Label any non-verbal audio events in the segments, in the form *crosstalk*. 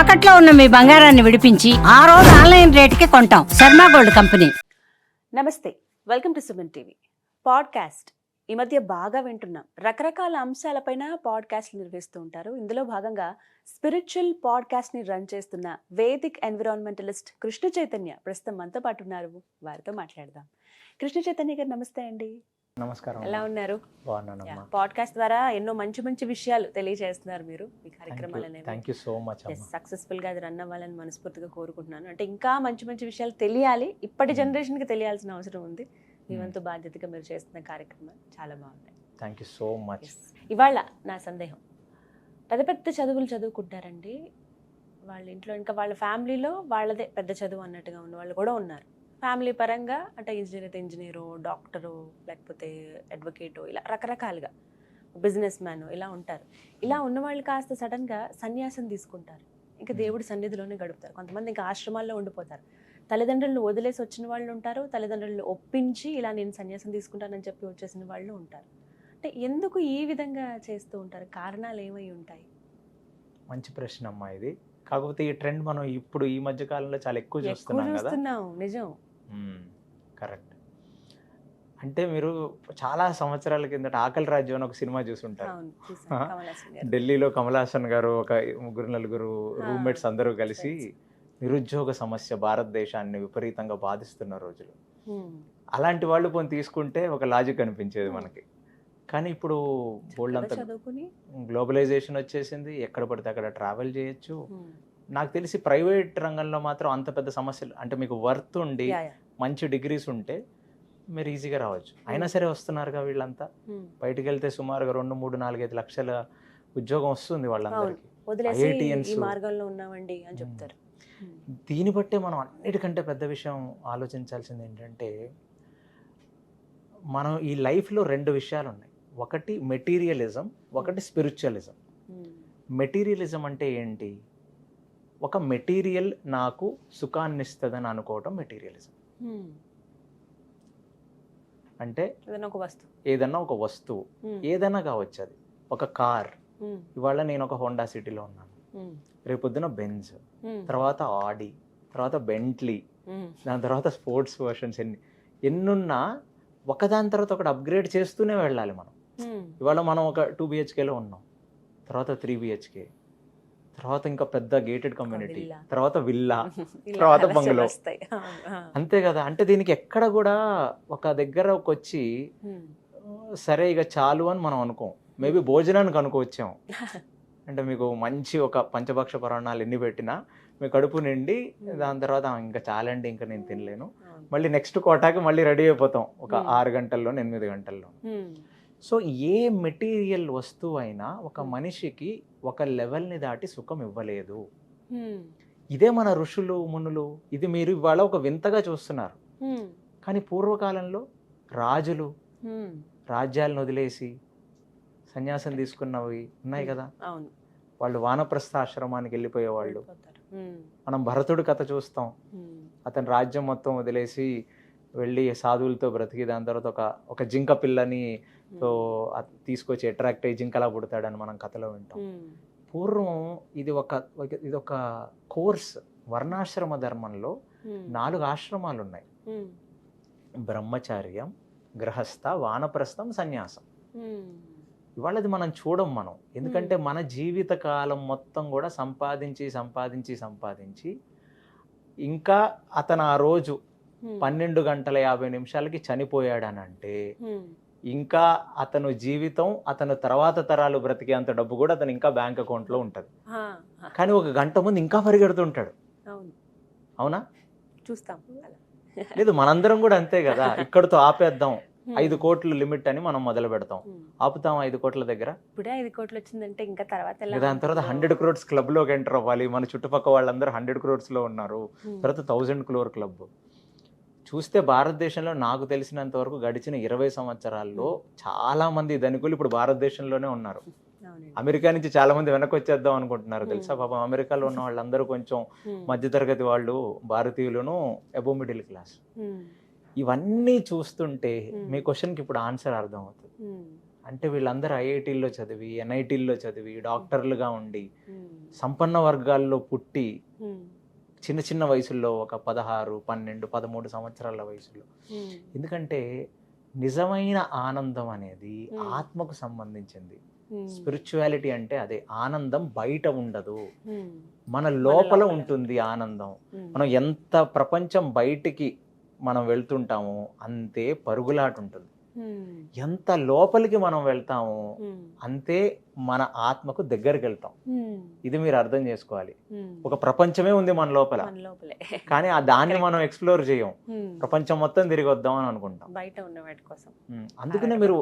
తాకట్లో ఉన్న మీ బంగారాన్ని విడిపించి ఆ రోజు ఆన్లైన్ రేటుకి కొంటాం. Sharma gold company. నమస్తే. Welcome to Suman TV. Podcast. ఈ మధ్య బాగా వింటున్నాం. రకరకాల అంశాలపైన పాడ్కాస్ట్లు నిర్వహిస్తూ ఉంటారు. ఇందులో భాగంగా స్పిరిచువల్ పాడ్కాస్ట్ని రన్ చేస్తున్న వేదిక్ ఎన్విరాన్మెంటలిస్ట్ కృష్ణ చైతన్య ప్రస్తుతం మనతో పాటు ఉన్నారు. వారితో మాట్లాడదాం. కృష్ణ చైతన్య గారు నమస్తే అండి. నమస్కారం ఎలా ఉన్నారు? బాగున్నానమ్మా. పాడ్కాస్ట్ ద్వారా ఎన్నో మంచి మంచి విషయాలు తెలియజేస్తున్నారు మీరు. మీ కార్యక్రమాలు అనేవి సో మచ్ సక్సెస్ఫుల్గా అది రన్ అవ్వాలని మనస్ఫూర్తిగా కోరుకుంటున్నాను. అంటే ఇంకా మంచి మంచి విషయాలు తెలియాలి. ఇప్పటి Hmm. జనరేషన్కి తెలియాల్సిన అవసరం ఉంది. మీ Hmm. వంతు బాధ్యతగా మీరు చేస్తున్న కార్యక్రమాలు చాలా బాగున్నాయి థ్యాంక్ యూ సో మచ్. ఇవాళ నా సందేహం. పెద్ద పెద్ద చదువులు చదువుకుంటారండి. వాళ్ళ ఇంట్లో ఇంకా వాళ్ళ ఫ్యామిలీలో వాళ్ళదే పెద్ద చదువు అన్నట్టుగా ఉన్న వాళ్ళు కూడా ఉన్నారు. ఫ్యామిలీ పరంగా అంటే ఇంజనీర్ ఇంజనీరు డాక్టరు లేకపోతే అడ్వకేటో ఇలా రకరకాలుగా బిజినెస్ మ్యాన్ ఇలా ఉంటారు. ఇలా ఉన్న వాళ్ళు కాస్త సడన్గా సన్యాసం తీసుకుంటారు. ఇంకా దేవుడి సన్నిధిలోనే గడుపుతారు. కొంతమంది ఇంకా ఆశ్రమాల్లో ఉండిపోతారు. తల్లిదండ్రులను వదిలేసి వచ్చిన వాళ్ళు ఉంటారు. తల్లిదండ్రులను ఒప్పించి ఇలా నేను సన్యాసం తీసుకుంటానని చెప్పి వచ్చేసిన వాళ్ళు ఉంటారు. అంటే ఎందుకు ఈ విధంగా చేస్తూ ఉంటారు? కారణాలు ఏమై ఉంటాయి? మంచి ప్రశ్న అమ్మా ఇది. కాకపోతే ఈ ట్రెండ్ మనం ఇప్పుడు ఈ మధ్య కాలంలో చాలా ఎక్కువ ఎక్కువ చూస్తున్నాం కదా. చూస్తున్నాం. నిజం. కరెక్ట్ అంటే మీరు చాలా సంవత్సరాల కిందట ఆకలి రాజ్యం అని ఒక సినిమా చూసుంటారు అవును చూసాం ఆ. కమల్ హాసన్ గారు. ఢిల్లీలో కమల్ హాసన్ గారు ఒక ముగ్గురు నలుగురు రూమ్మేట్స్ అందరూ కలిసి. నిరుద్యోగ సమస్య భారతదేశాన్ని విపరీతంగా బాధిస్తున్న రోజులు హ్మ్. అలాంటి వాళ్ళు పోనీ తీసుకుంటే ఒక లాజిక్ అనిపించేది. మనకి కానీ ఇప్పుడు బోల్డ్ అంత చదువుకుని గ్లోబలైజేషన్ వచ్చేసింది ఎక్కడ పడితే అక్కడ ట్రావెల్ చేయొచ్చు. నాకు తెలిసి ప్రైవేట్ రంగంలో మాత్రం అంత పెద్ద సమస్యలు అంటే మీకు వర్త్ ఉండి. మంచి డిగ్రీస్ ఉంటే మీరు ఈజీగా రావచ్చు అయినా సరే వస్తున్నారుగా వీళ్ళంతా హ్మ్. బయటికి వెళ్తే సుమారుగా రెండు మూడు నాలుగైదు లక్షల ఉద్యోగం వస్తుంది వాళ్ళందరికీ మార్గంలో ఉన్నామండి అని హ్మ్. చెప్తారు. దీన్ని బట్టే మనం అన్నిటికంటే పెద్ద విషయం ఆలోచించాల్సింది ఏంటంటే మనం ఈ లైఫ్లో రెండు విషయాలు ఉన్నాయి ఒకటి మెటీరియలిజం ఒకటి స్పిరిచువలిజం. మెటీరియలిజం అంటే ఏంటి ఒక మెటీరియల్ నాకు సుఖాన్ని ఇస్తుందని అనుకోవటం మెటీరియలిజం. అంటే ఏదైనా ఒక వస్తువు ఏదన్నా ఒక వస్తువు. ఏదైనా కావచ్చు అది ఒక కార్. ఇవాళ నేను ఒక హోండా సిటీలో ఉన్నాను హ్మ్. రేపొద్దున బెంజ్. తర్వాత ఆడి తర్వాత బెంట్లీ. దాని తర్వాత స్పోర్ట్స్ వర్షన్స్ ఎన్ని ఎన్నున్నా ఒకదాని తర్వాత ఒకటి అప్గ్రేడ్ చేస్తూనే వెళ్ళాలి మనం. ఇవాళ మనం ఒక టూ బిహెచ్కేలో ఉన్నాం తర్వాత త్రీ బిహెచ్కే తర్వాత ఇంకా పెద్ద గేటెడ్ కమ్యూనిటీ. తర్వాత విల్లా *laughs* తర్వాత బంగ్లో. అంతే కదా అంటే దీనికి ఎక్కడ కూడా ఒక దగ్గరకు వచ్చి. సరే ఇక చాలు అని మనం అనుకోం మేబీ భోజనానికి అనుకోవచ్చాం *laughs* అంటే మీకు మంచి ఒక పంచభక్ష పరాణాలు ఎన్ని పెట్టినా మీ కడుపు నిండి దాని తర్వాత "ఆ, ఇంకా చాలండి ఇంకా నేను తినలేను. మళ్ళీ నెక్స్ట్ కోటాకి మళ్ళీ రెడీ అయిపోతాం ఒక. ఆరు గంటల్లో ఎనిమిది గంటల్లో. సో ఏ మెటీరియల్ వస్తువు అయినా ఒక. మనిషికి ఒక లెవెల్ని దాటి సుఖం ఇవ్వలేదు. ఇదే మన ఋషులు మునులు ఇది మీరు ఇవాళ ఒక వింతగా చూస్తున్నారు. కానీ పూర్వకాలంలో రాజులు. రాజ్యాలను వదిలేసి సన్యాసం తీసుకున్నవి ఉన్నాయి. కదా వాళ్ళు వానప్రస్థాశ్రమానికి వెళ్ళిపోయేవాళ్ళు. మనం భరతుడి కథ చూస్తాం. అతను రాజ్యం మొత్తం వదిలేసి వెళ్ళి సాధువులతో బ్రతికి దాని తర్వాత ఒక ఒక జింక పిల్లని తో తీసుకొచ్చి అట్రాక్ట్ అయ్యి జింకలా పుడతాడని మనం కథలో వింటాం. పూర్వం ఇది ఒక ఇది ఒక కోర్స్ వర్ణాశ్రమ ధర్మంలో. నాలుగు ఆశ్రమాలు ఉన్నాయి హ్మ్. బ్రహ్మచార్యం గృహస్థ వానప్రస్థం సన్యాసం హ్మ్. ఇవాళ అది మనం చూడం మనం ఎందుకంటే మన జీవిత కాలం మొత్తం కూడా సంపాదించి సంపాదించి సంపాదించి ఇంకా అతను ఆ రోజు. పన్నెండు గంటల యాభై నిమిషాలకి చనిపోయాడనంటే హ్మ్. ఇంకా అతను జీవితం అతను తర్వాత తరాలు బ్రతికేంత డబ్బు కూడా అతను ఇంకా బ్యాంక్ అకౌంట్లో ఉంటుంది. ఆ, ఆ, కానీ ఒక గంట ముందు ఇంకా పరిగెడుతుంటాడు అవును. చూస్తాం. లేదు మనందరం కూడా అంతే కదా. *laughs* ఇక్కడతో ఆపేద్దాం. ఐదు కోట్లు లిమిట్ అని మనం మొదలు పెడతాం. ఆపుతాం ఐదు కోట్ల దగ్గర? ఇప్పుడే ఐదు కోట్లు వచ్చిందంటే ఇంకా తర్వాత దాని తర్వాత ఉంటుందో. హండ్రెడ్ క్రోర్స్ క్లబ్లోకి ఎంటర్ అవ్వాలి. మన చుట్టుపక్కల వాళ్ళందరూ హండ్రెడ్ క్రోర్స్లో ఉన్నారు. తర్వాత థౌజండ్ క్రోర్ క్లబ్. చూస్తే భారతదేశంలో నాకు తెలిసినంత వరకు గడిచిన ఇరవై సంవత్సరాల్లో చాలా మంది ధనికులు ఇప్పుడు భారతదేశంలోనే ఉన్నారు. అమెరికా నుంచి చాలా మంది వెనక్కి వచ్చేద్దాం అనుకుంటున్నారు తెలుసా. పాపం అమెరికాలో ఉన్న వాళ్ళందరూ కొంచెం. మధ్యతరగతి వాళ్ళు భారతీయులను అబో మిడిల్ క్లాస్. ఇవన్నీ చూస్తుంటే. మీ క్వశ్చన్కి ఇప్పుడు ఆన్సర్ అర్థం అవుతుంది. అంటే వీళ్ళందరూ ఐఐటీల్లో చదివి ఎన్ఐటీల్లో చదివి డాక్టర్లుగా ఉండి సంపన్న వర్గాల్లో పుట్టి చిన్న చిన్న వయసుల్లో ఒక పదహారు పన్నెండు పదమూడు సంవత్సరాల వయసులో. ఎందుకంటే నిజమైన ఆనందం అనేది. ఆత్మకు సంబంధించింది. స్పిరిచువాలిటీ అంటే అదే ఆనందం బయట ఉండదు. మన లోపల. ఉంటుంది ఆనందం. మనం ఎంత ప్రపంచం బయటికి మనం వెళ్తుంటామో అంతే పరుగులాట ఉంటుంది ఎంత లోపలికి మనం వెళ్తామో ఉమ్, అంతే మన ఆత్మకు దగ్గరికి వెళ్తాం. ఉమ్, ఇది మీరు అర్థం చేసుకోవాలి. ఒక ప్రపంచమే ఉంది మన లోపల. కానీ ఆ దాన్ని మనం ఎక్స్ప్లోర్ చేయం. ప్రపంచం మొత్తం తిరిగి వద్దాం అని అనుకుంటాం. బయట ఉన్న వాటి కోసం. అందుకనే మీరు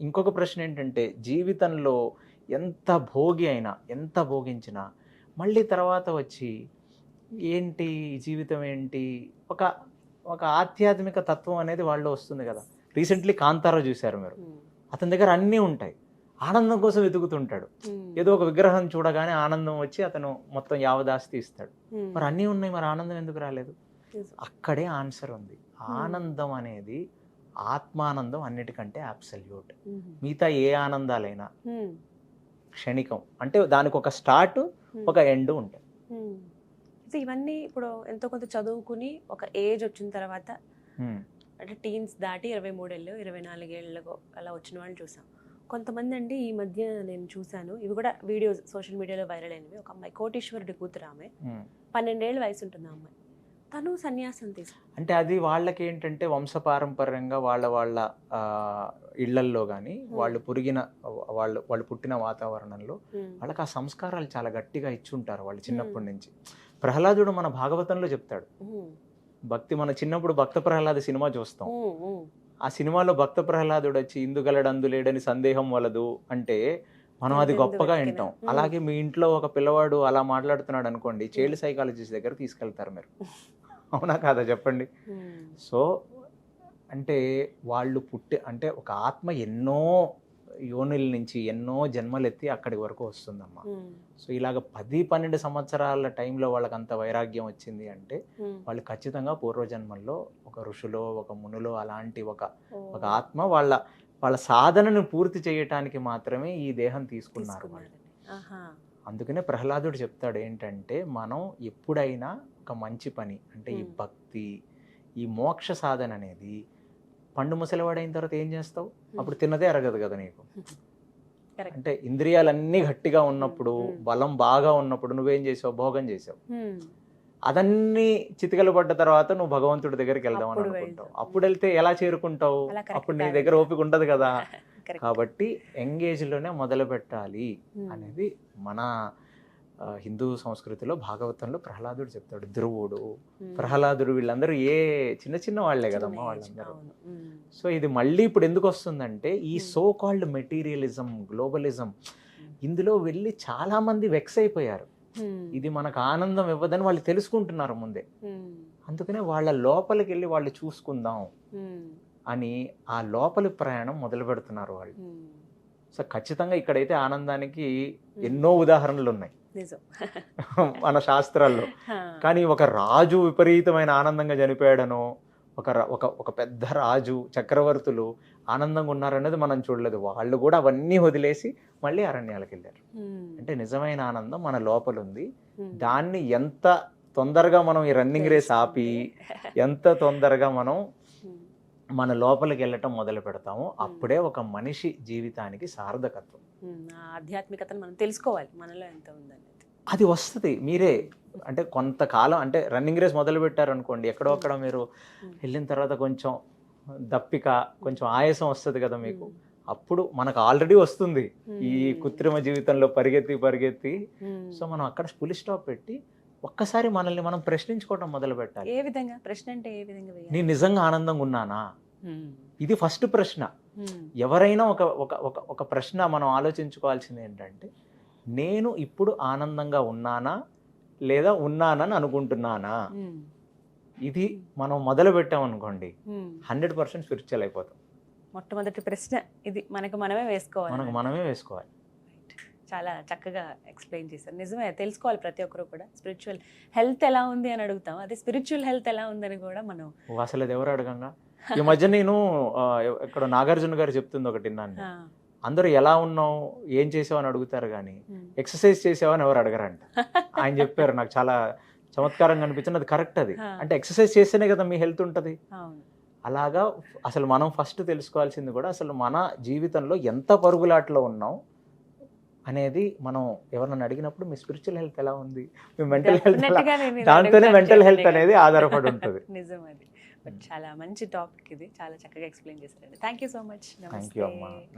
ఇంకొక ప్రశ్న ఏంటంటే జీవితంలో ఎంత భోగి అయినా ఎంత భోగించినా మళ్ళీ తర్వాత వచ్చి ఏంటి జీవితం ఏంటి ఒక ఒక ఆధ్యాత్మిక తత్వం అనేది వాళ్ళు వస్తుంది కదా. రీసెంట్లీ కాంతారా చూశారు మీరు. అతని దగ్గర అన్నీ ఉంటాయి. ఆనందం కోసం వెతుకుతుంటాడు. ఏదో ఒక విగ్రహం చూడగానే ఆనందం వచ్చి అతను మొత్తం యావదాస్తి ఇస్తాడు. మరి అన్నీ ఉన్నాయి మరి ఆనందం ఎందుకు రాలేదు. అక్కడే ఆన్సర్ ఉంది. ఆనందం అనేది ఆత్మానందం అన్నిటికంటే అబ్సల్యూట్ మిగతా ఏ ఆనందాలైనా. క్షణికం. అంటే దానికి ఒక స్టార్ట్. ఒక ఎండ్ ఉంటాయి. ఇవన్నీ ఇప్పుడు ఎంతో కొంత చదువుకుని ఒక ఏజ్ వచ్చిన తర్వాత అంటే టీన్స్ దాటి ఇరవై మూడేళ్ళు ఇరవై నాలుగేళ్ళకు అలా వచ్చిన వాళ్ళు చూసాం. కొంతమంది అండి ఈ మధ్య నేను చూశాను. ఇవి కూడా వీడియోస్ సోషల్ మీడియాలో వైరల్ అయినవి. ఒక అమ్మాయి కోటీశ్వరుడి కూతురు ఆమె. పన్నెండేళ్ళ వయసు ఉంటుంది ఆ అమ్మాయి. తను సన్యాసం తీసుకు అంటే అది వాళ్ళకి ఏంటంటే వంశపారంపర్యంగా వాళ్ళ వాళ్ళ ఇళ్ళల్లో కానీ వాళ్ళు పురిగిన వాళ్ళు వాళ్ళు పుట్టిన వాతావరణంలో వాళ్ళకి ఆ సంస్కారాలు చాలా గట్టిగా ఇచ్చుంటారు వాళ్ళు చిన్నప్పటి నుంచి. ప్రహ్లాదుడు మన భాగవతంలో చెప్తాడు. భక్తి మన చిన్నప్పుడు భక్త ప్రహ్లాద సినిమా చూస్తాం. ఆ సినిమాలో భక్త ప్రహ్లాదుడు వచ్చి ఇందుగలడు లేడని సందేహం వలదు అంటే మనం అది గొప్పగా. వింటాం. అలాగే మీ ఇంట్లో ఒక పిల్లవాడు అలా మాట్లాడుతున్నాడు అనుకోండి చైల్డ్ సైకాలజిస్ట్ దగ్గర తీసుకెళ్తారు మీరు. అవునా కాదా చెప్పండి? సో అంటే వాళ్ళు పుట్టి అంటే ఒక ఆత్మ ఎన్నో యోనిల నుంచి ఎన్నో జన్మలెత్తి అక్కడి వరకు వస్తుందమ్మా. సో ఇలాగ పది పన్నెండు సంవత్సరాల టైంలో వాళ్ళకి అంత వైరాగ్యం వచ్చింది అంటే వాళ్ళు ఖచ్చితంగా పూర్వజన్మల్లో ఒక ఋషులో ఒక మునులో అలాంటి ఒక ఒక ఆత్మ వాళ్ళ వాళ్ళ సాధనను పూర్తి చేయటానికి మాత్రమే ఈ దేహం తీసుకున్నారు వాళ్ళు. అందుకనే ప్రహ్లాదుడు చెప్తాడు ఏంటంటే మనం ఎప్పుడైనా ఒక మంచి పని అంటే ఈ. భక్తి ఈ మోక్ష సాధన అనేది పండు ముసలివాడైన తర్వాత ఏం చేస్తావు? అప్పుడు తిన్నదే అరగదు కదా నీకు. అంటే ఇంద్రియాలన్నీ గట్టిగా ఉన్నప్పుడు. బలం బాగా ఉన్నప్పుడు నువ్వేం చేసావు? భోగం చేసావు. అదన్నీ చితికలు పడ్డ తర్వాత నువ్వు భగవంతుడి దగ్గరికి వెళ్దాం అని అప్పుడు అనుకుంటావు. అప్పుడు వెళ్తే ఎలా చేరుకుంటావు? అప్పుడు నీ. దగ్గర ఓపిక ఉండదు కదా. *laughs* కాబట్టి ఎంగేజ్లోనే మొదలు పెట్టాలి అనేది మన హిందూ సంస్కృతిలో భాగవతంలో ప్రహ్లాదుడు చెప్తాడు ధ్రువుడు. ప్రహ్లాదుడు వీళ్ళందరూ ఏ చిన్న చిన్న వాళ్ళే కదమ్మా వాళ్ళందరూ. సో ఇది మళ్ళీ ఇప్పుడు ఎందుకు వస్తుందంటే ఈ. సో కాల్డ్ మెటీరియలిజం గ్లోబలిజం ఇందులో వెళ్ళి చాలా మంది వెక్స్ అయిపోయారు ఇది మనకు ఆనందం ఇవ్వదని వాళ్ళు తెలుసుకుంటున్నారు ముందే. అందుకనే వాళ్ళ లోపలికి వెళ్ళి వాళ్ళు చూసుకుందాం అని ఆ లోపలి ప్రయాణం మొదలు పెడుతున్నారు వాళ్ళు. సో ఖచ్చితంగా ఇక్కడైతే ఆనందానికి ఎన్నో ఉదాహరణలు ఉన్నాయి. *laughs* మన శాస్త్రాల్లో. కానీ ఒక రాజు విపరీతమైన ఆనందంగా చనిపోయాడనో ఒక ఒక ఒక పెద్ద రాజు చక్రవర్తులు ఆనందంగా ఉన్నారనేది మనం చూడలేదు. వాళ్ళు కూడా అవన్నీ వదిలేసి మళ్ళీ అరణ్యాలకు వెళ్ళారు. అంటే నిజమైన ఆనందం మన లోపల ఉంది దాన్ని ఎంత తొందరగా మనం ఈ రన్నింగ్ రేస్ ఆపి ఎంత తొందరగా మనం మన లోపలికి వెళ్ళటం మొదలు పెడతామో అప్పుడే ఒక మనిషి జీవితానికి సార్థకత్వం. ఆధ్యాత్మికతను మనం తెలుసుకోవాలి. మనలో ఎంత ఉందనేది. అది వస్తుంది. మీరే అంటే కొంతకాలం అంటే రన్నింగ్ రేస్ మొదలు పెట్టారు అనుకోండి ఎక్కడో అక్కడ మీరు. వెళ్ళిన తర్వాత కొంచెం దప్పిక కొంచెం ఆయాసం వస్తుంది కదా మీకు. అప్పుడు మనకు ఆల్రెడీ వస్తుంది ఈ కృత్రిమ జీవితంలో పరిగెత్తి పరిగెత్తి. సో మనం అక్కడ ఫుల్ స్టాప్ పెట్టి ఒక్కసారి మనల్ని మనం ప్రశ్నించుకోవడం మొదలు పెట్టాలి ఏ విధంగా? ప్రశ్న అంటే ఏ విధంగా? నేను నిజంగా ఆనందంగా ఉన్నానా. ఇది ఫస్ట్ ప్రశ్న. ఎవరైనా ఒక ఒక ఒక ప్రశ్న మనం ఆలోచించుకోవాల్సింది ఏంటంటే నేను ఇప్పుడు ఆనందంగా ఉన్నానా లేదా ఉన్నానని అనుకుంటున్నానా? ఉమ్. ఇది మనం మొదలు పెట్టామనుకోండి ఉమ్. హండ్రెడ్ పర్సెంట్ స్పిరిచువల్ అయిపోతాం. మొట్టమొదటి ప్రశ్న ఇది మనకు మనమే వేసుకోవాలి. మనకు మనమే వేసుకోవాలి. చాలా చక్కగా ఎక్స్ప్లెయిన్ చేశారు. నిజమే తెలుసుకోవాలి ప్రతి ఒక్కరు కూడా. స్పిరిచువల్ హెల్త్ ఎలా ఉంది అని అడుగుతాం. అదే స్పిరిచువల్ హెల్త్ ఎలా ఉందని కూడా మనం అసలు ఎవరు అడగంగా? *laughs* ఈ మధ్య నేను ఇక్కడ నాగార్జున గారు చెప్తుంది ఒకటి విన్నాను అందరూ ఎలా ఉన్నావు ఏం చేసావు అని అడుగుతారు కానీ. ఎక్సర్సైజ్ చేసావు అని ఎవరు అడగరంట *laughs* ఆయన చెప్పారు నాకు చాలా చమత్కారంగా అనిపించింది అది కరెక్ట్ అది. అంటే ఎక్సర్సైజ్ చేస్తేనే కదా మీ హెల్త్ ఉంటుంది అలాగా అసలు మనం ఫస్ట్ తెలుసుకోవాల్సింది కూడా అసలు మన జీవితంలో ఎంత పరుగులాట్లో ఉన్నాం అనేది మనం ఎవరన్నా అడిగినప్పుడు మీ స్పిరిచువల్ హెల్త్ ఎలా ఉంది మీ మెంటల్ హెల్త్ దాంతోనే health జనరల్గా. అనేది ఆధారపడి ఉంటుంది. *laughs* నిజం అది బట్ చాలా మంచి టాపిక్ ఇది. చాలా చక్కగా ఎక్స్ప్లెయిన్ చేశారండి. థ్యాంక్ యూ సో మచ్ అమ్మా.